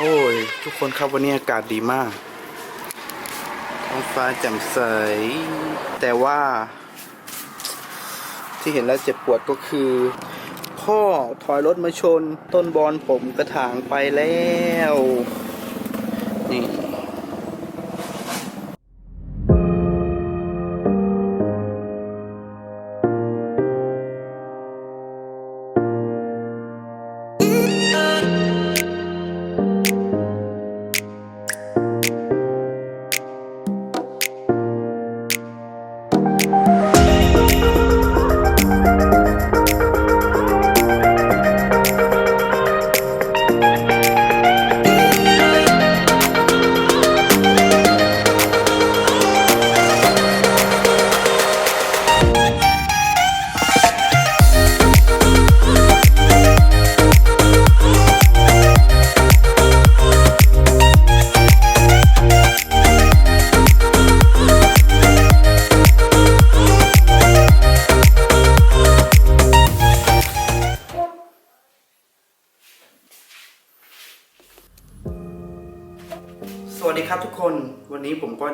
โอ้ย ทุกคนครับวันนี้อากาศดีมาก ท้องฟ้าแจ่มใส แต่ว่า ที่เห็นแล้วเจ็บปวดก็คือ พ่อถอยรถมาชน ต้นบอลผมกระถางไปแล้ว นี่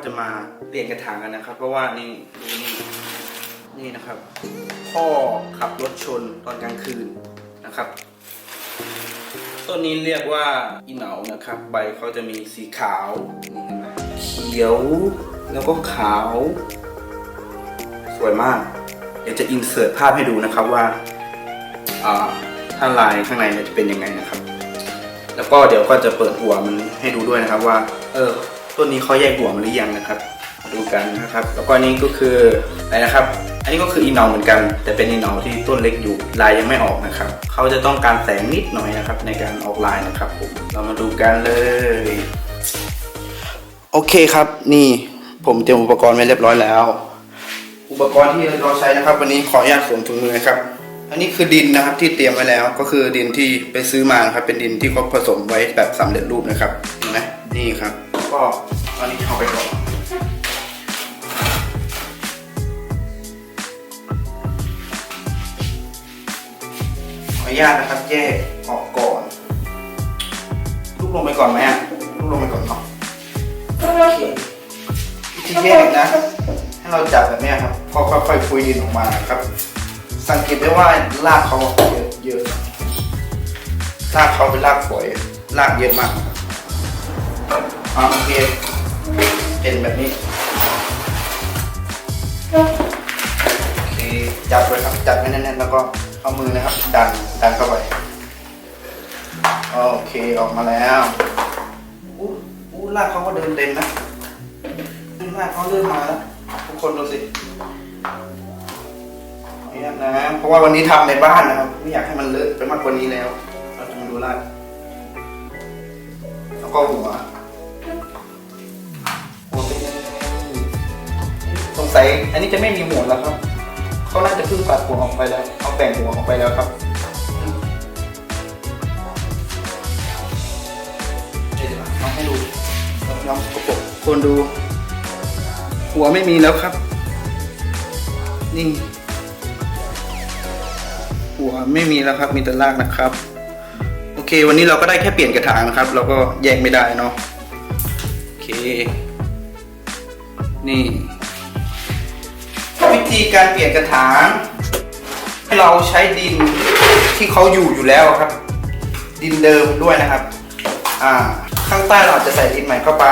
จะมาเปลี่ยนกระถางกันนะครับ เพราะว่านี่ดูนี่นี่นะครับ พ่อขับรถชนตอนกลางคืนนะครับ ต้นนี้เรียกว่าอีเหนานะครับ ใบเขาจะมีสีขาวนี่เห็นไหมเขียวแล้วก็ขาว สวยมาก เดี๋ยวจะอินเสิร์ตภาพให้ดูนะครับว่าอ่าถ้าลายข้างในเนี่ยจะเป็นยังไงนะครับ แล้วก็เดี๋ยวก็จะเปิดหัวมันให้ดูด้วยนะครับว่า เออ ต้นนี้เขาแยกหัวมันหรือยังนะครับมาดูกันนะครับ แล้วก็อันนี้ก็คืออะไรนะครับ อันนี้ก็คืออีเหนาเหมือนกัน แต่เป็นอีเหนาที่ต้นเล็กอยู่ลายยังไม่ออกนะครับเขาจะต้องการแสงนิดหน่อยนะครับ ในการออกลายนะครับผมเรามาดูกันเลย โอเคครับ นี่ผมเตรียมอุปกรณ์ไว้เรียบร้อยแล้ว อุปกรณ์ที่เราใช้นะครับ วันนี้ขออนุญาตสวมถุงมือนะครับอันนี้คือดินนะครับที่เตรียมไว้แล้วก็คือดินที่ไปซื้อมานะครับเป็นดินที่เขาผสมไว้แบบสำเร็จรูปนะครับเห็นไหมนี่ครับ ก็ตอนนี้เข้าไปก่อนขออนุญาตนะครับแยกออกก่อน ลูกลงไปก่อนไหมอะลูกลงไปก่อนเนาะโอเควิธีแยกนะ ให้เราจับแบบเนี้ยครับก็ค่อยๆคุยดินออกมาครับ สังเกตได้ว่ารากเขาเยอะเยอะรากเขาเป็นรากฝอยรากเยอะมากนะครับ อ่าโอเคเห็นแบบนี้โอเคจับเลยครับจับให้แน่นๆแล้วก็เอามือนะครับ ดันดันเข้าไปโอเคออกมาแล้วอู้อู้รากเขาก็เดินเต็มนะรากเขาเริ่มมาแล้วทุกคนดูสิเนี่ยนะเพราะว่าวันนี้ทำในบ้านนะครับไม่อยากให้มันเลอะไปมากกว่านี้แล้วเราจะมาดูลาดแล้วก็หัว สงสัยอันนี้จะไม่มีหัวแล้วครับ เขาน่าจะเพิ่งปัดหัวออกไปแล้วเอาแบ่งหัวออกไปแล้วครับเดี๋ยวลองให้ดูลองประกบคนดู หัวไม่มีแล้วครับ นี่ หัวไม่มีแล้วครับ มีแต่รากนะครับ โอเค วันนี้เราก็ได้แค่เปลี่ยนกระถางนะครับ เราก็แยกไม่ได้เนาะโอเค นี่ ธีการเปลี่ยนกระถางให้เราใช้ดินที่เขาอยู่อยู่แล้วครับ ดินเดิมด้วยนะครับอ่าข้างใต้เราจะใส่ดินใหม่เข้าไป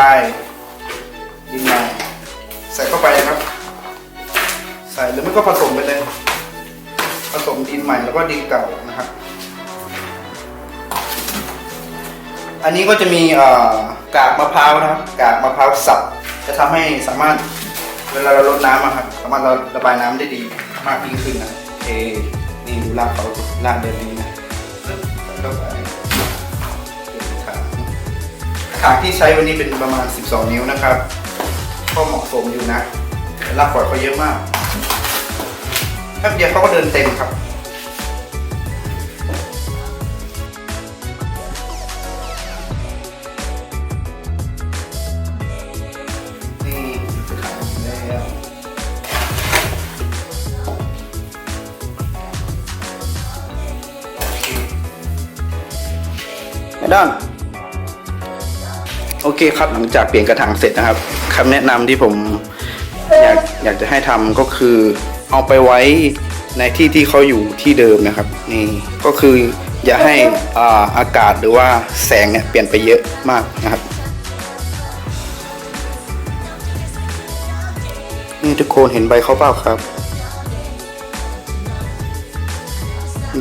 ดินใหม่ใส่เข้าไปนะครับ ใส่หรือไม่ก็ผสมไปเลยผสมดินใหม่แล้วก็ดินเก่านะครับ อันนี้ก็จะมีกากมะพร้าวนะครับ กากมะพร้าวสับ จะทำให้สามารถ เวลาเราลดน้ำอะครับสามารถเราระบายน้ำได้ดีมากยิ่งขึ้นนะเอนี่ดูรากเขาลากเดินดีนะปึ๊บใส่เข้าไปกระถางกระถางที่ใช้วันนี้เป็นประมาณ 12 นิ้วนะครับ ก็เหมาะสมอยู่นะแต่รากฝอยเขาเยอะมากแป๊บเดียวเขาก็เดินเต็มครับ ด้าน โอเคครับหลังจากเปลี่ยนกระถางเสร็จนะครับคำแนะนำที่ผมอยากอยากจะให้ทำก็คือเอาไปไว้ในที่ที่เขาอยู่ที่เดิมนะครับ นี่ก็คืออย่าให้อ่าอากาศหรือว่าแสงเนี่ยเปลี่ยนไปเยอะมากนะครับนี่ทุกคนเห็นใบเขาเปล่าครับ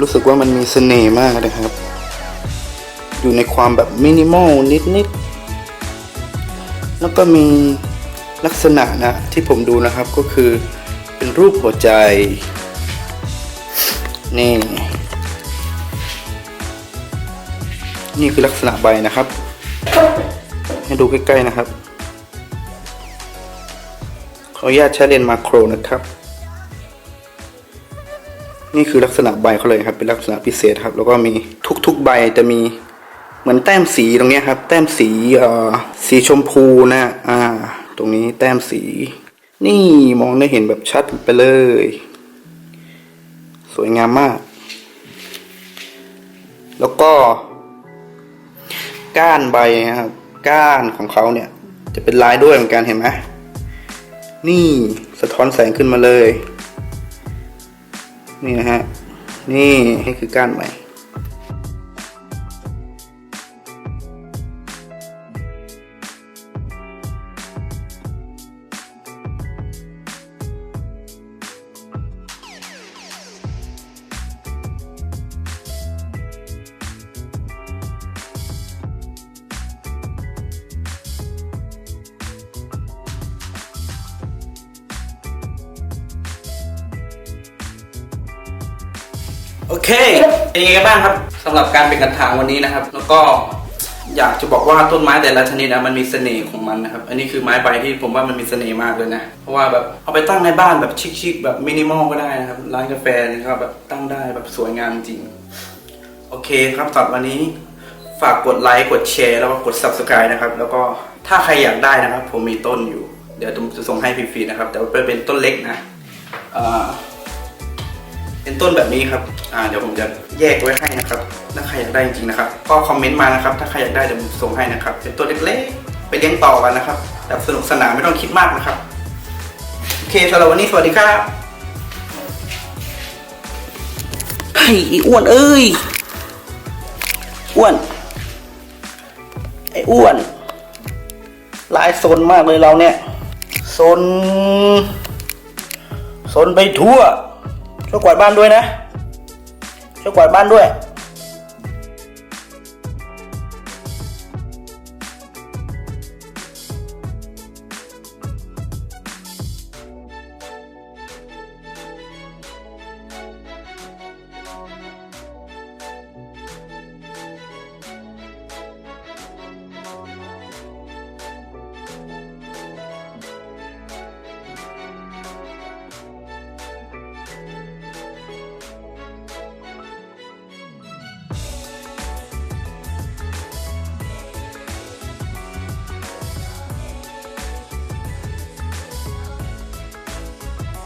รู้สึกว่ามันมีเสน่ห์มากเลยครับ อยู่ในความแบบมินิมอลนิดๆ แล้วก็มีลักษณะนะที่ผมดูนะครับก็คือเป็นรูปหัวใจ นี่ นี่คือลักษณะใบนะครับ ให้ดูใกล้ๆนะครับ ขออนุญาตใช้เลนส์มาโครนะครับ นี่คือลักษณะใบเขาเลยครับ เป็นลักษณะพิเศษครับ แล้วก็มีทุกๆใบจะมี มือนแต้มสีตรงนี้ครับ แต้มสีเอ่อสีชมพูนะอ่า ตรงนี้แต้มสี นี่มองได้เห็นแบบชัดไปเลย สวยงามมาก แล้วก็ ก้านใบนะครับ ก้านของเขาเนี่ย จะเป็นลายด้วยเหมือนกันเห็นไหมนี่สะท้อนแสงขึ้นมาเลย นี่นะฮะ นี่นี่คือก้านให โอเคเป็นยังไงกันบ้างครับสำหรับการเป็นกระถางวันนี้นะครับ แล้วก็อยากจะบอกว่าต้นไม้แต่ละชนิดนะมันมีเสน่ห์ของมันนะครับ อันนี้คือไม้ใบที่ผมว่ามันมีเสน่ห์มากเลยนะ เพราะว่าแบบเอาไปตั้งในบ้านแบบชิคๆแบบมินิมอลก็ได้นะครับ ร้านกาแฟนี่ก็แบบตั้งได้แบบสวยงามจริง โอเคครับสำหรับวันนี้ฝากกดไลค์กดแชร์แล้วก็กด subscribe นะครับ แล้วก็ถ้าใครอยากได้นะครับ ผมมีต้นอยู่ เดี๋ยวผมจะส่งให้ฟรีๆนะครับ แต่ว่าเป็นต้นเล็กนะอ่า เป็นต้นแบบนี้ครับอ่าเดี๋ยวผมจะแยกไว้ให้นะครับถ้าใครอยากได้จริงๆนะครับก็คอมเมนต์มานะครับ ถ้าใครอยากได้เดี๋ยวผมส่งให้นะครับ เป็นตัวเล็กๆ ไปเลี้ยงต่อกันนะครับแบบสนุกสนานไม่ต้องคิดมากนะครับโอเคสำหรับวันนี้สวัสดีครับไอ้อีอ้วนเอ้ยอ้วนไอ้อ้วนลายโซนมากเลยเราเนี่ยโซนโซนไปทั่ว ช่วยกวาดบ้า